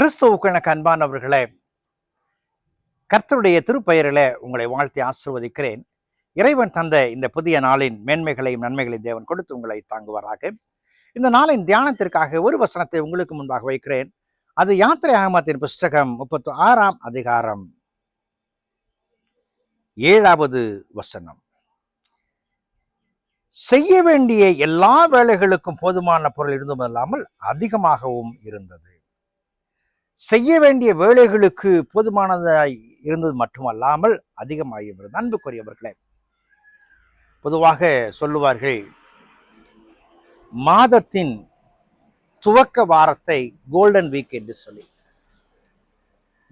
கிறிஸ்துவுக்கு எனக்கு அன்பானவர்களே கர்த்தருடைய திருப்பெயரிலே உங்களை வாழ்த்தி ஆசிர்வதிக்கிறேன். இறைவன் தந்த இந்த புதிய நாளின் மேன்மைகளையும் நன்மைகளையும் தேவன் கொடுத்து உங்களை தாங்குவாராக. இந்த நாளின் தியானத்திற்காக ஒரு வசனத்தை உங்களுக்கு முன்பாக வைக்கிறேன். அது யாத்திரை ஆகமத்தின் புஸ்தகம் முப்பத்தி ஆறாம் அதிகாரம். ஏழாவது வசனம். செய்ய வேண்டிய எல்லா வேலைகளுக்கும் போதுமான பொருள் இருந்தும் இல்லாமல் அதிகமாகவும் இருந்தது. செய்ய வேண்டிய வேலைகளுக்கு போதுமானதாய் இருந்தது மட்டுமல்லாமல் அதிகமாகிவிடும் அன்புக்குரியவர்களே. பொதுவாக சொல்லுவார்கள் மாதத்தின் துவக்க வாரத்தை கோல்டன் வீக் என்று சொல்லி.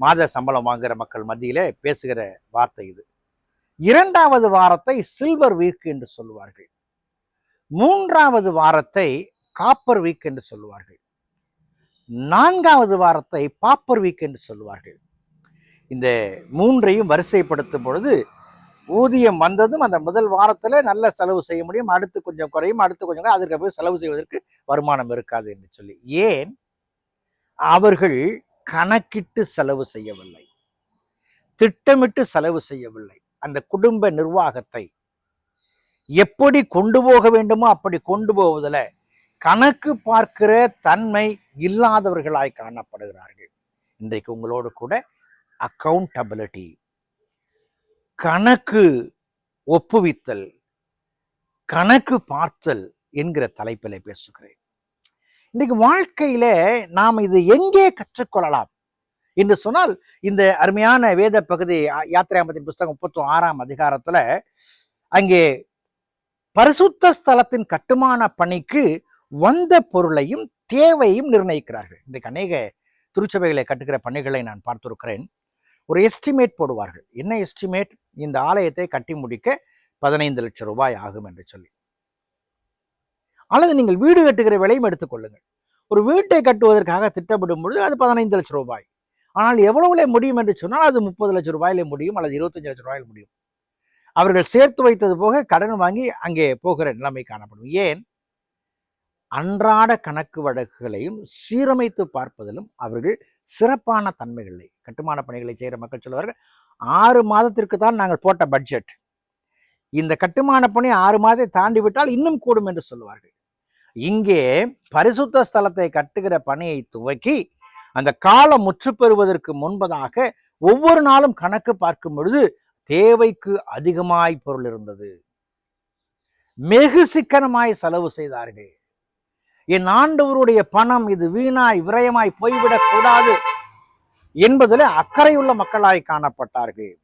மாத சம்பளம் வாங்குகிற மக்கள் மத்தியிலே பேசுகிற வார்த்தை இது. இரண்டாவது வாரத்தை சில்வர் வீக் என்று சொல்லுவார்கள். மூன்றாவது வாரத்தை காப்பர் வீக் என்று சொல்லுவார்கள். நான்காவது வாரத்தை பாப்பர் வீக் என்று சொல்லுவார்கள். இந்த மூன்றையும் வரிசைப்படுத்தும் பொழுது ஊதியம் வந்ததும் அந்த முதல் வாரத்தில் நல்ல செலவு செய்ய முடியும். அடுத்து கொஞ்சம் குறையும் அடுத்து கொஞ்சம் அதற்கு போய் செலவு செய்வதற்கு வருமானம் இருக்காது என்று சொல்லி. ஏன்? அவர்கள் கணக்கிட்டு செலவு செய்யவில்லை. திட்டமிட்டு செலவு செய்யவில்லை. அந்த குடும்ப நிர்வாகத்தை எப்படி கொண்டு போக வேண்டுமோ அப்படி கொண்டு போவதில் கணக்கு பார்க்கிற தன்மை இல்லாதவர்களாய் காணப்படுகிறார்கள். இன்றைக்கு உங்களோடு கூட அக்கவுண்டபிலிட்டி கணக்கு ஒப்புவித்தல் கணக்கு பார்த்தல் என்கிற தலைப்பில் பேசுகிறேன். இன்னைக்கு வாழ்க்கையில நாம் இது எங்கே கற்றுக்கொள்ளலாம்? என்று சொன்னால் இந்த அருமையான வேத பகுதி யாத்திராமத்தின் புஸ்தகம் முப்பத்தி ஆறாம் அதிகாரத்துல அங்கே பரிசுத்த ஸ்தலத்தின் கட்டுமான பணிக்கு வந்த பொருளையும் தேவையும் நிர்ணயிக்கிறார்கள். இன்றைக்கு அநேக திருச்சபைகளை கட்டுகிற பணிகளை நான் பார்த்திருக்கிறேன். ஒரு எஸ்டிமேட் போடுவார்கள். என்ன எஸ்டிமேட் இந்த ஆலயத்தை கட்டி முடிக்க பதினைந்து லட்சம் ரூபாய் ஆகும் என்று சொல்லி. அல்லது நீங்கள் வீடு கட்டுகிற விலையும் எடுத்துக்கொள்ளுங்கள் ஒரு வீட்டை கட்டுவதற்காக திட்டமிடும் பொழுது அது பதினைந்து லட்சம் ரூபாய். ஆனால் எவ்வளவுல முடியும் என்று சொன்னால் அது முப்பது லட்சம் ரூபாயில முடியும் அல்லது இருபத்தஞ்சு லட்சம் ரூபாயில் முடியும். அவர்கள் சேர்த்து வைத்தது போக கடன் வாங்கி அங்கே போகிற நிலைமை காணப்படும். ஏன்? அன்றாட கணக்கு வழக்குகளையும் சீரமைத்து பார்ப்பதிலும் அவர்கள் சிறப்பான தன்மைகளை கட்டுமான பணிகளை செய்கிற மக்கள் சொல்லுவார்கள் ஆறு மாதத்திற்கு தான் நாங்கள் போட்ட பட்ஜெட். இந்த கட்டுமான பணி ஆறு மாதத்தை தாண்டி விட்டால் இன்னும் கூடும் என்று சொல்லுவார்கள் இங்கே பரிசுத்த ஸ்தலத்தை கட்டுகிற பணியை துவக்கி அந்த காலம் முற்று பெறுவதற்கு முன்பதாக ஒவ்வொரு நாளும் கணக்கு பார்க்கும் பொழுது தேவைக்கு அதிகமாய் பொருள் இருந்தது. வெகு சிக்கனமாய் செலவு செய்தார்கள். என் ஆண்டவருடைய பணம் இது வீணாய் விரயமாய் போய்விடக் கூடாது என்பதில் அக்கறையுள்ள மக்களாய் காணப்பட்டார்கள்.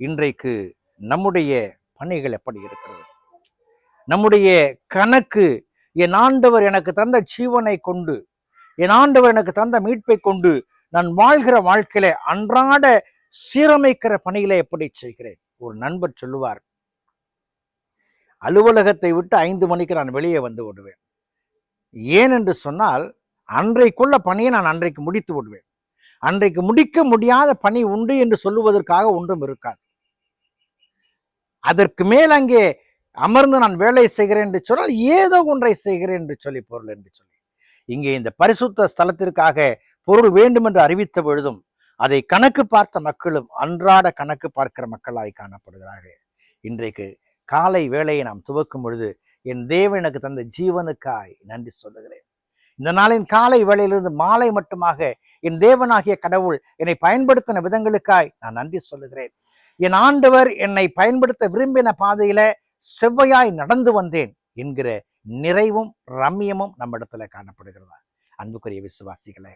இன்றைக்கு நம்முடைய பணிகள் எப்படி இருக்கிறது? நம்முடைய கணக்கு என் ஆண்டவர் எனக்கு தந்த ஜீவனை கொண்டு என் ஆண்டவர் எனக்கு தந்த மீட்பை கொண்டு நான் வாழ்கிற வாழ்க்கையில அன்றாட சீரமைக்கிற பணிகளை எப்படி செய்கிறேன்? ஒரு நண்பர் சொல்லுவார் அலுவலகத்தை விட்டு ஐந்து மணிக்கு நான் வெளியே வந்து விடுவேன். ஏனென்று சொன்னால் அன்றைக்குள்ள பணியை நான் அன்றைக்கு முடித்து விடுவேன். அன்றைக்கு முடிக்க முடியாத பணி உண்டு என்று சொல்லுவதற்காக ஒன்றும் இருக்காது. அதற்கு மேல் அங்கே அமர்ந்து நான் வேலை செய்கிறேன் என்று சொன்னால் ஏதோ ஒன்றை செய்கிறேன் என்று சொல்லி பொருள் என்று சொல்லி. இங்கே இந்த பரிசுத்த ஸ்தலத்திற்காக பொருள் வேண்டும் என்று அறிவித்த பொழுதும் அதை கணக்கு பார்த்த மக்களும் அன்றாட கணக்கு பார்க்கிற மக்களாய் காணப்படுகிறார்கள். இன்றைக்கு காலை வேலையை நாம் துவக்கும் பொழுது என் தேவன் எனக்கு தந்த ஜீவனுக்காய். நன்றி சொல்லுகிறேன். இந்த நாளின் காலை வேளையிலிருந்து மாலை மட்டுமாக என் தேவனாகிய கடவுள் என்னை பயன்படுத்தின விதங்களுக்காய் நான் நன்றி சொல்லுகிறேன். என் ஆண்டவர் என்னை பயன்படுத்த விரும்பின பாதையில செவ்வையாய் நடந்து வந்தேன் என்கிற நிறைவும் ரம்யமும் நம்மிடத்துல காணப்படுகிறதா? அன்புக்குரிய விசுவாசிகளே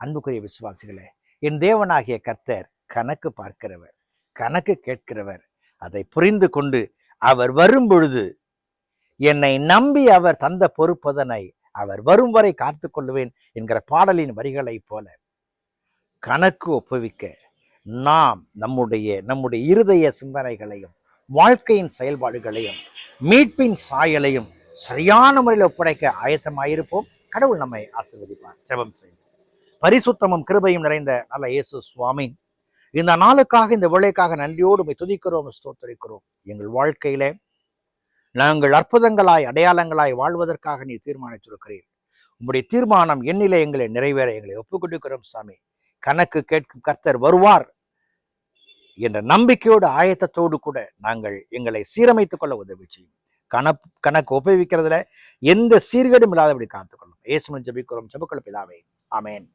அன்புக்குரிய விசுவாசிகளே என் தேவனாகிய கர்த்தர் கணக்கு பார்க்கிறவர் கணக்கு கேட்கிறவர் அதை புரிந்து கொண்டு அவர் வரும் பொழுது என்னை நம்பி அவர் தந்த பொறுப்பதனை அவர் வரும் வரை காத்து கொள்ளுவேன் என்கிற பாடலின் வரிகளைப் போல கணக்கு ஒப்புவிக்க நாம் நம்முடைய நம்முடைய இருதய சிந்தனைகளையும் வாழ்க்கையின் செயல்பாடுகளையும் மீட்பின் சாயலையும் சரியான முறையில் ஒப்படைக்க ஆயத்தமாயிருப்போம். கடவுள் நம்மை ஆசிர்வதிப்பார். ஜெபம் செய்வோம். பரிசுத்தமும் கிருபையும் நிறைந்த நல்ல இயேசு சுவாமி இந்த நாளுக்காக இந்த வேலைக்காக நன்றியோடு துதிக்கிறோம் ஸ்தோத்தரிக்கிறோம். எங்கள் வாழ்க்கையிலே நாங்கள் அற்புதங்களாய் அடையாளங்களாய் வாழ்வதற்காக நீ தீர்மானித்திருக்கிறீர். உம்முடைய தீர்மானம் எண்ணிலே எங்களை நிறைவேற எங்களை ஒப்புக்கொண்டிருக்கிறோம் சாமி. கணக்கு கேட்கும் கர்த்தர் வருவார் என்ற நம்பிக்கையோடு ஆயத்தத்தோடு கூட நாங்கள் எங்களை சீரமைத்துக் கொள்ள உதவி செய்யும். கணக்கு கணக்கு ஒப்புவிக்கிறதுல எந்த சீர்கேடும் இல்லாதபடி காத்துக்கொள்ளும். இயேசுமன் ஜபிக்கிறோம். ஜெபக்குள்ள பிதாவே. அமேன்